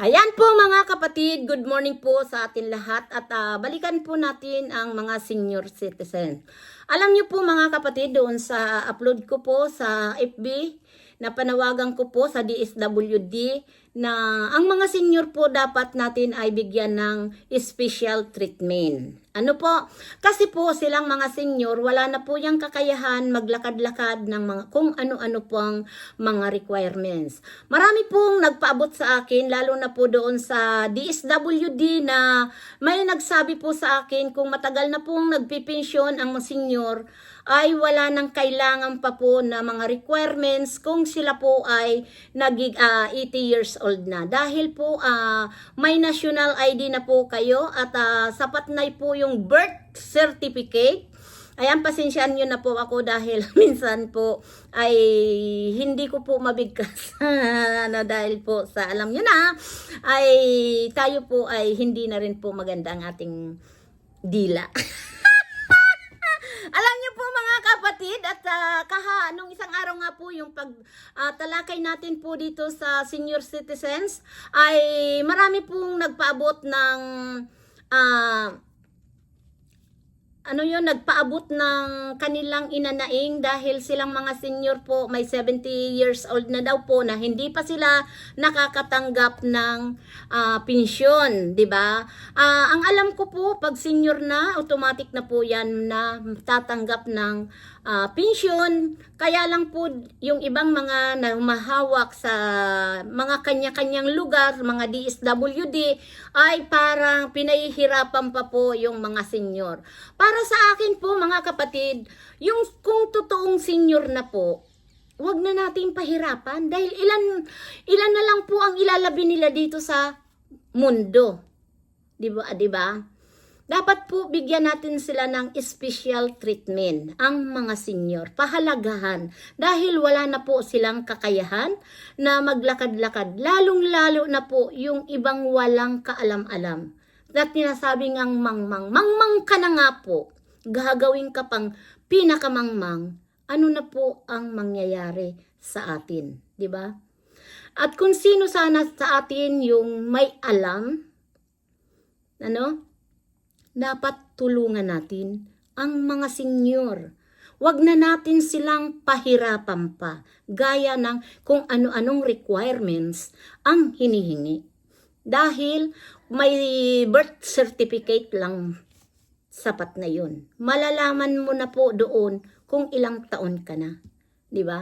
Ayan po mga kapatid, good morning po sa atin lahat at ah, balikan po natin ang mga senior citizen. Alam niyo po mga kapatid, doon sa upload ko po sa FB, na panawagan ko po sa DSWD na ang mga senior po dapat natin ay bigyan ng special treatment. Ano po? Kasi po silang mga senior, wala na po yung kakayahan maglakad-lakad ng mga kung ano-ano po ang mga requirements. Marami pong nagpaabot sa akin, lalo na po doon sa DSWD na may nagsabi po sa akin kung matagal na pong nagpipensyon ang mga senior, ay wala nang kailangan pa po na mga requirements kung sila po ay nagig ah, 80 years old na. Dahil po ah, may national ID na po kayo at ah, sapat na po yung birth certificate. Ayan, pasensyaan nyo na po ako dahil minsan po ay hindi ko po mabigkas na dahil po sa alam nyo na ay tayo po ay hindi na rin po maganda ang ating dila. Alam niyo po mga kapatid at ah, kaha nung isang araw nga po yung pag ah, talakay natin po dito sa senior citizens ay marami pong nagpaabot ng ah, ano yun, nagpaabot ng kanilang inanaing dahil silang mga senior po, may 70 years old na daw po na hindi pa sila nakakatanggap ng ah, pensyon, di ba? Ah, ang alam ko po, pag senior na, automatic na po yan na tatanggap ng ah, pensyon. Kaya lang po yung ibang mga na mahawak sa mga kanya-kanyang lugar, mga DSWD, ay parang pinahihirapan pa po yung mga senior. Para sa akin po mga kapatid, yung kung totoong senior na po, wag na natin pahirapan dahil ilan ilan na lang po ang ilalabi nila dito sa mundo. 'Di ba? 'Di ba? Dapat po bigyan natin sila ng special treatment ang mga senior. Pahalagahan dahil wala na po silang kakayahan na maglakad-lakad. Lalong-lalo na po yung ibang walang kaalam-alam. Na tinasabing ang mangmang. Mangmang ka na nga po. Gagawin ka pang pinakamangmang. Ano na po ang mangyayari sa atin, 'di ba? At kung sino sana sa atin yung may alam, ano, dapat tulungan natin ang mga senior. Huwag na natin silang pahirapan pa, gaya ng kung ano-anong requirements ang hinihingi. Dahil may birth certificate lang sapat na yun. Malalaman mo na po doon kung ilang taon ka na. Di ba?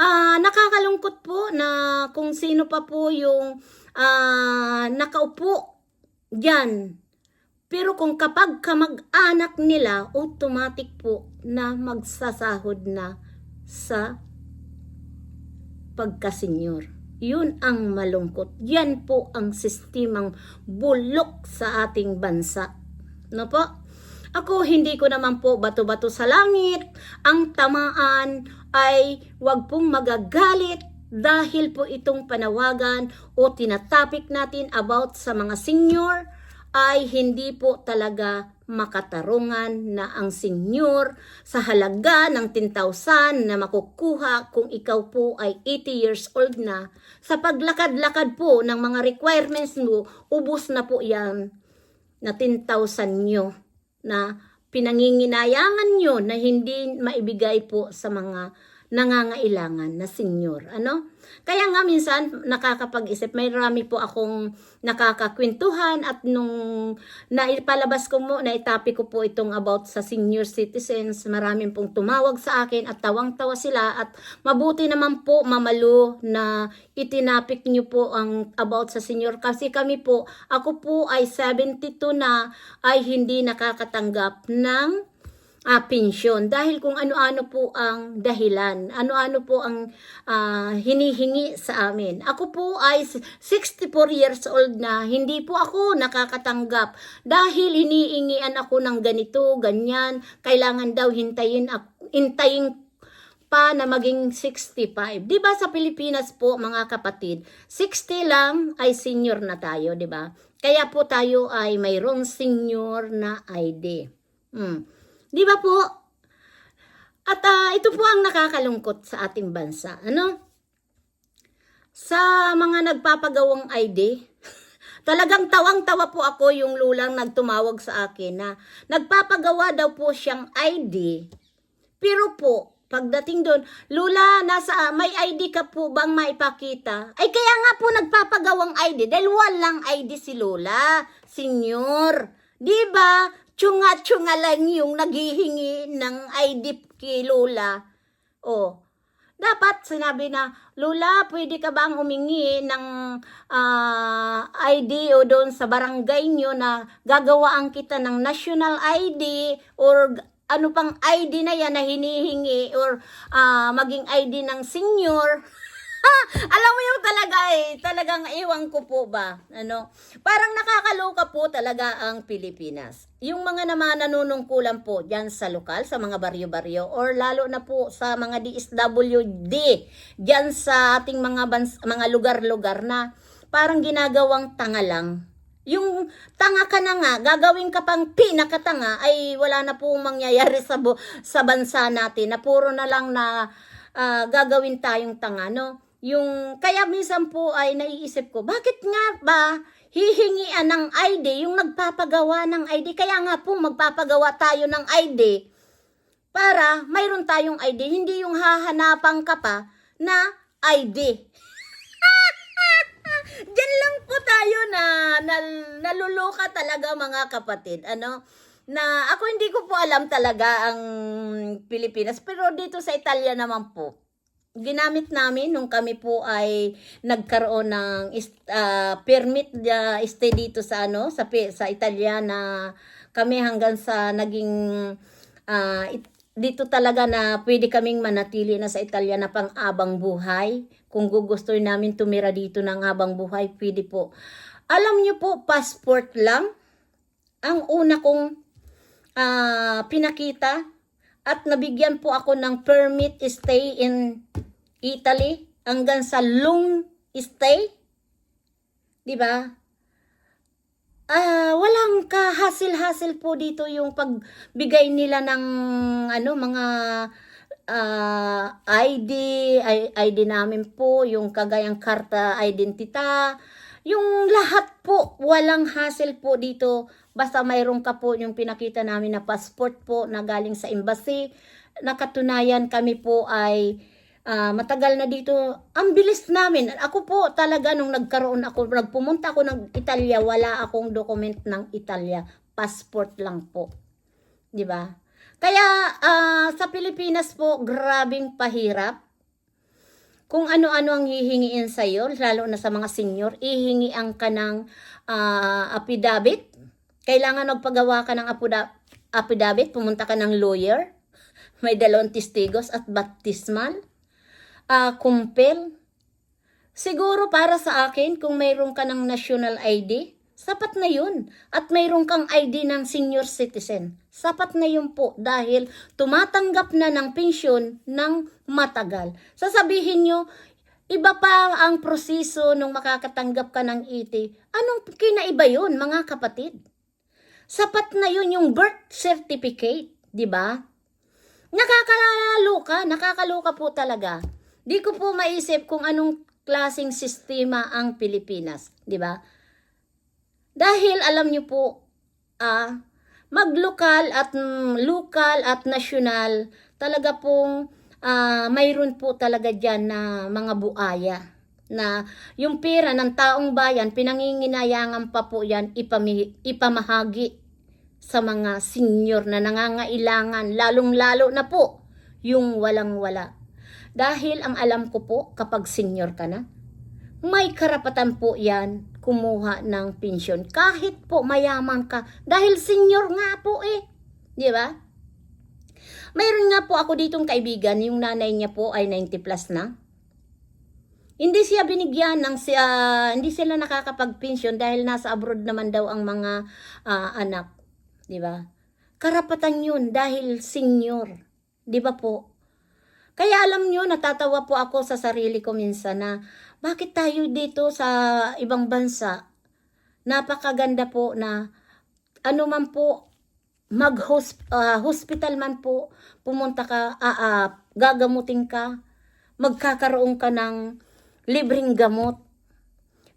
Ah, nakakalungkot po na kung sino pa po yung ah, nakaupo diyan. Pero kung kapag kamag-anak nila, automatic po na magsasahod na sa pagkasenyor. Yun ang malungkot. Yan po ang sistemang bulok sa ating bansa. No po? Ako, hindi ko naman po bato-bato sa langit. Ang tamaan ay wag pong magagalit dahil po itong panawagan o tinatapik natin about sa mga senior ay hindi po talaga makatarungan na ang senior sa halaga ng 10,000 na makukuha kung ikaw po ay 80 years old na. Sa paglakad-lakad po ng mga requirements mo, ubus na po yan na 10,000 nyo na pinanginginayangan nyo na hindi maibigay po sa mga nangangailangan na senior. Ano? Kaya nga minsan nakakapag-isip, may rami po akong nakakakwentuhan at nung naipalabas ko mo, naitapi ko po itong about sa senior citizens, maraming pong tumawag sa akin at tawang-tawa sila at mabuti naman po mamalo na itinapik niyo po ang about sa senior kasi kami po, ako po ay 72 na ay hindi nakakatanggap ng ah, pensyon dahil kung ano-ano po ang dahilan, ano-ano po ang ah, hinihingi sa amin. Ako po ay 64 years old na, hindi po ako nakakatanggap dahil hiniingian ako ng ganito, ganyan, kailangan daw hintayin, hintayin pa na maging 65. 'Di ba sa Pilipinas po mga kapatid, 60 lang ay senior na tayo, 'di ba? Kaya po tayo ay mayroong senior na ID. Hmm. 'Di ba po? At ah, ito po ang nakakalungkot sa ating bansa, ano? sa mga nagpapagawang ID, talagang tawang-tawa po ako yung lulang nagtumawag sa akin na nagpapagawa daw po siyang ID. Pero po, pagdating doon, Lula, nasa, may ID ka po bang maipakita? Ay kaya nga po nagpapagawang ID dahil walang ID si Lola, senyor. Di ba? Tsunga-tsunga lang yung naghihingi ng ID kay Lola. Oh, dapat sinabi na, Lula, pwede ka bang humingi ng ah, ID o doon sa barangay nyo na gagawaan kita ng national ID or ano pang ID na yan na hinihingi or ah, maging ID ng senior. Alam mo yung talaga eh, talagang iwan ko po ba, ano, parang nakakaloka po talaga ang Pilipinas. Yung mga naman nanunungkulan po dyan sa lokal, sa mga baryo-baryo, or lalo na po sa mga DSWD, dyan sa ating mga, bans- mga lugar-lugar na parang ginagawang tanga lang. Yung tanga ka na nga, gagawin ka pang pinakatanga, ay wala na po mangyayari sa, bu- sa bansa natin, na puro na lang na ah, gagawin tayong tanga, no? Yung, kaya minsan po ay naiisip ko, bakit nga ba hihingian ng ID yung nagpapagawa ng ID? Kaya nga po magpapagawa tayo ng ID para mayroon tayong ID, hindi yung hahanapan ka pa na ID. Diyan lang po tayo na, na naluluka talaga mga kapatid. Ano? Na ako hindi ko po alam talaga ang Pilipinas pero dito sa Italia naman po ginamit namin nung kami po ay nagkaroon ng ah, permit na stay dito sa ano sa sa Italia na kami hanggang sa naging ah, it- dito talaga na pwede kaming manatili na sa Italia na pang-abang buhay. Kung gugustuhin namin tumira dito ng habang buhay, pwede po. Alam niyo po, passport lang ang una kong ah, pinakita at nabigyan po ako ng permit stay in Italy hanggang sa long stay. 'Di ba? Ah, walang ka-hassle-hassle po dito yung pagbigay nila ng ano mga ah, ID, ID namin po, yung kagayang karta identita, yung lahat po, walang hassle po dito. Basta mayroon ka po yung pinakita namin na passport po na galing sa embassy. Nakatunayan kami po ay ah, matagal na dito. Ang bilis namin. Ako po talaga nung nagkaroon ako, nagpumunta ako ng Italia, wala akong document ng Italia. Passport lang po. 'Di ba? Kaya ah, sa Pilipinas po, grabing pahirap. Kung ano-ano ang hihingiin sa iyo, lalo na sa mga senior, ihingian ka ng ah, affidavit. Kailangan magpagawa ka ng affidavit, pumunta ka ng lawyer, may dalawang testigos at baptismal, ah kumpel. Siguro para sa akin, kung mayroon ka ng national ID, sapat na yun. At mayroon kang ID ng senior citizen. Sapat na yun po dahil tumatanggap na ng pensyon ng matagal. Sasabihin nyo, iba pa ang proseso nung makakatanggap ka ng IT. Anong kinaiba yun, mga kapatid? Sapat na yun yung birth certificate, di ba? Nakakaloka, nakakaloka po talaga. Di ko po maisip kung anong klasing sistema ang Pilipinas, di ba? Dahil alam niyo po, ah, maglokal at mm, lokal at nasyonal, talaga pong ah, mayroon po talaga diyan na mga buaya na yung pera ng taong bayan, pinanginginayangan pa po yan ipami, ipamahagi sa mga senior na nangangailangan, lalong-lalo na po yung walang-wala. Dahil ang alam ko po, kapag senior ka na, may karapatan po yan kumuha ng pensyon. Kahit po mayaman ka, dahil senior nga po eh. Di ba? Mayroon nga po ako ditong kaibigan, yung nanay niya po ay 90 plus na. Hindi siya binigyan ng siya, hindi sila nakakapag-pension dahil nasa abroad naman daw ang mga ah, anak. Di ba? Karapatan yun dahil senior. Di ba po? Kaya alam nyo, natatawa po ako sa sarili ko minsan na bakit tayo dito sa ibang bansa, napakaganda po na ano man po, mag-hospital man po, pumunta ka, ah, ah, gagamutin ka, magkakaroon ka ng libreng gamot.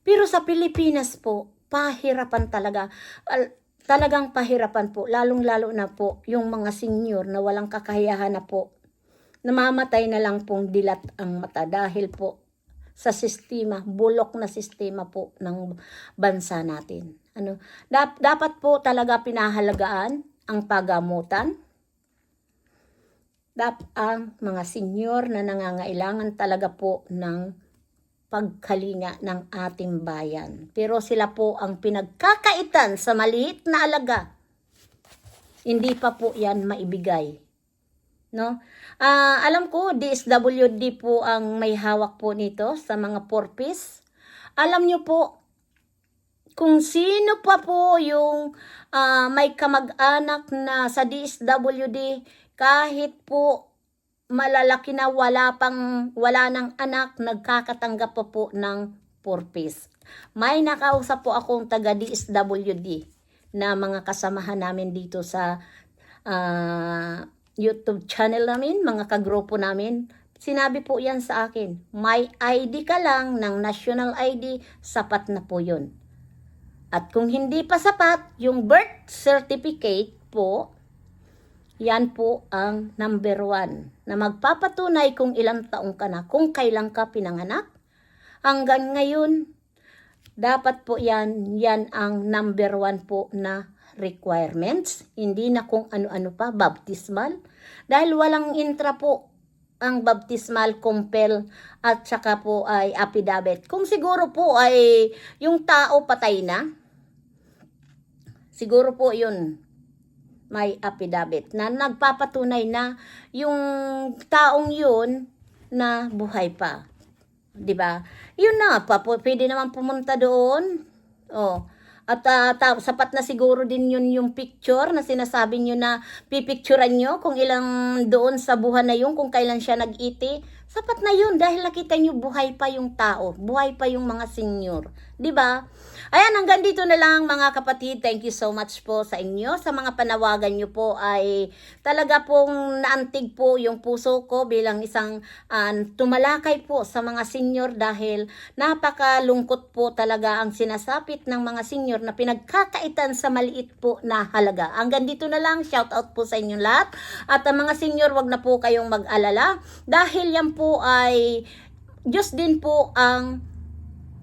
Pero sa Pilipinas po, pahirapan talaga. Al- talagang pahirapan po, lalong-lalo na po yung mga senior na walang kakayahan na po. Namamatay na lang pong dilat ang mata dahil po sa sistema, bulok na sistema po ng bansa natin. Ano, dap- dapat po talaga pinahalagaan ang pagamutan. Dap ang mga senior na nangangailangan talaga po ng pagkalinga ng ating bayan. Pero sila po ang pinagkakaitan sa maliit na alaga. Hindi pa po yan maibigay. No? Ah, alam ko, DSWD po ang may hawak po nito sa mga porpis. Alam nyo po, kung sino pa po yung ah, may kamag-anak na sa DSWD, kahit po malalaki na wala pang wala ng anak nagkakatanggap pa po ng porpis. May nakausap po akong taga DSWD na mga kasamahan namin dito sa ah, YouTube channel namin, mga kagrupo namin. Sinabi po yan sa akin, may ID ka lang ng national ID, sapat na po yun. At kung hindi pa sapat, yung birth certificate po, yan po ang number one na magpapatunay kung ilang taong ka na, kung kailan ka pinanganak. Hanggang ngayon, dapat po yan, yan ang number one po na requirements. Hindi na kung ano-ano pa, baptismal. Dahil walang intra po ang baptismal compel at saka po ay affidavit. Kung siguro po ay yung tao patay na, siguro po yun may affidavit na nagpapatunay na yung taong yun na buhay pa. 'Di ba? Yun na, pa, pwede naman pumunta doon. Oh. At ah, ta- sapat na siguro din yun yung picture na sinasabi nyo na pipicturean nyo kung ilang doon sa buhan na yun, kung kailan siya nag-iti. Sapat na yun dahil nakita nyo buhay pa yung tao, buhay pa yung mga senior. 'Di ba? Ayan, hanggang dito na lang mga kapatid. Thank you so much po sa inyo. Sa mga panawagan nyo po ay talaga pong naantig po yung puso ko bilang isang ah, tumalakay po sa mga senior dahil napakalungkot po talaga ang sinasapit ng mga senior na pinagkakaitan sa maliit po na halaga. Hanggang dito na lang, shout out po sa inyong lahat. At ang mga senior, wag na po kayong mag-alala dahil yan po ay Diyos din po ang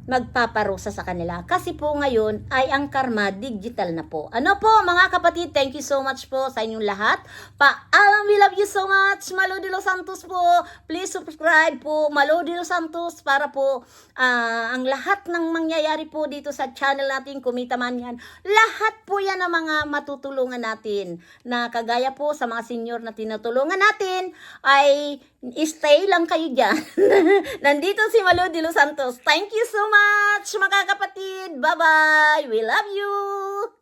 magpaparusa sa kanila. Kasi po ngayon ay ang karma digital na po. Ano po mga kapatid, thank you so much po sa inyong lahat. Paalam, we love you so much. Malo de los Santos po. Please subscribe po Malo de los Santos para po ah, ang lahat ng mangyayari po dito sa channel natin, kumita man yan. Lahat po yan ang mga matutulungan natin na kagaya po sa mga senior na tinutulungan natin ay stay lang kayo dyan. Nandito si Malo de los Santos. Thank you so much, mga kapatid. Bye-bye. We love you.